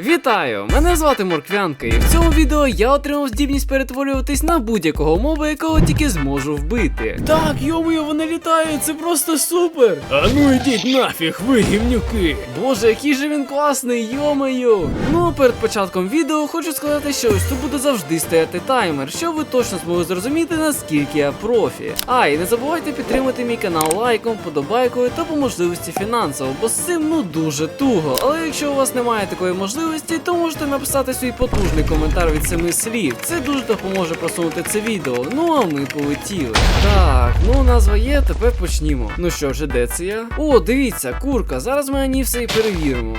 Вітаю! Мене звати Морквянка, і в цьому відео я отримав здібність перетворюватись на будь-якого моба, якого тільки зможу вбити. Так, йомою, вони літають, це просто супер! А ну йдіть нафіг, ви гівнюки! Боже, який же він класний, йомою! Ну а перед початком відео хочу сказати, що ось тут буде завжди стояти таймер, щоб ви точно змогли зрозуміти, наскільки я профі. А, і не забувайте підтримати мій канал лайком, подобайкою та по можливості фінансово, бо з цим ну дуже туго. Але якщо у вас немає такої можливості, то можете написати свій потужний коментар від семи слів. Це дуже допоможе просунути це відео. Ну а ми полетіли. Так, ну назва є, тепер почнімо. Ну що ж, де це я? О, дивіться, курка. Зараз ми ані все і перевіримо.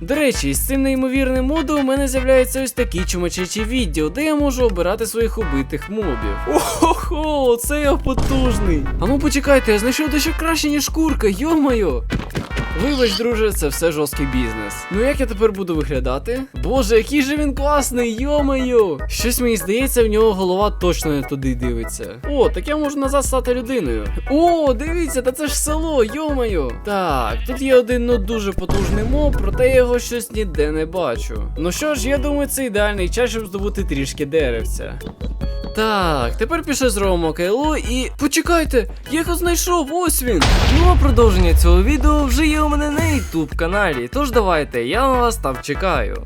До речі, з цим неймовірним модом у мене з'являється ось такий чумачечий відділ, де я можу обирати своїх убитих мобів. Охо, це я потужний. А ну почекайте, я знайшов дещо краще, ніж курка, йомайо. Вибач, друже, це все жорсткий бізнес. Ну як я тепер буду виглядати? Боже, який же він класний, йомаю! Щось мені здається, в нього голова точно не туди дивиться. О, так я можу назад стати людиною. О, дивіться, та це ж село, йомаю! Так, тут є один ну дуже потужний моб, проте я його щось ніде не бачу. Ну що ж, я думаю, це ідеальний час, щоб здобути трішки деревця. Так, тепер пішли зробимо КЛО і. Почекайте, я його знайшов, ось він. Ну а продовження цього відео вже є у мене на YouTube каналі. Тож давайте, я на вас там чекаю.